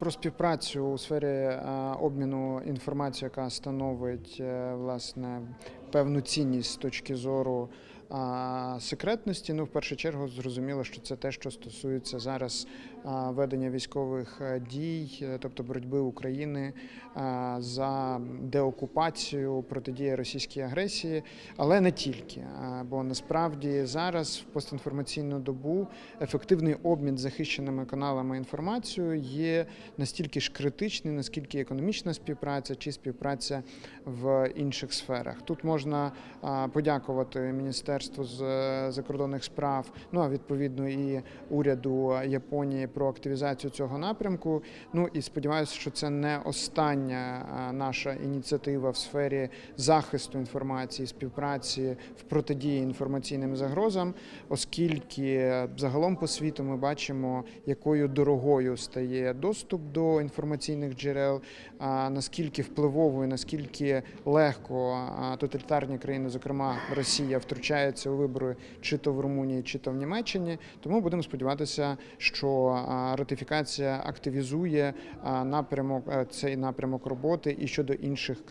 Про співпрацю у сфері е, обміну інформацією, яка становить е, власне певну цінність з точки зору а, секретності. Ну, в першу чергу, зрозуміло, що це те, що стосується зараз а, ведення військових е, дій, е, тобто боротьби України а, за деокупацію, протидія російській агресії, але не тільки. А, Бо насправді зараз в постінформаційну добу ефективний обмін захищеними каналами інформацією є настільки ж критичний, наскільки економічна співпраця чи співпраця в інших сферах. Тут можна а, подякувати Міністерству з е, закордонних справ, ну а відповідно і уряду Японії про активізацію цього напрямку. Ну і сподіваюся, що це не остання наша ініціатива в сфері захисту інформації, співпраці в протидії інформаційним загрозам, оскільки загалом по світу ми бачимо, якою дорогою стає доступ до інформаційних джерел, наскільки впливовою, наскільки легко тоталітарні країни, зокрема Росія, втручається у вибори чи то в Румунії, чи то в Німеччині. Тому будемо сподіватися, що ратифікація активізує напрямок е, цей напрямок роботи і щодо інших країн.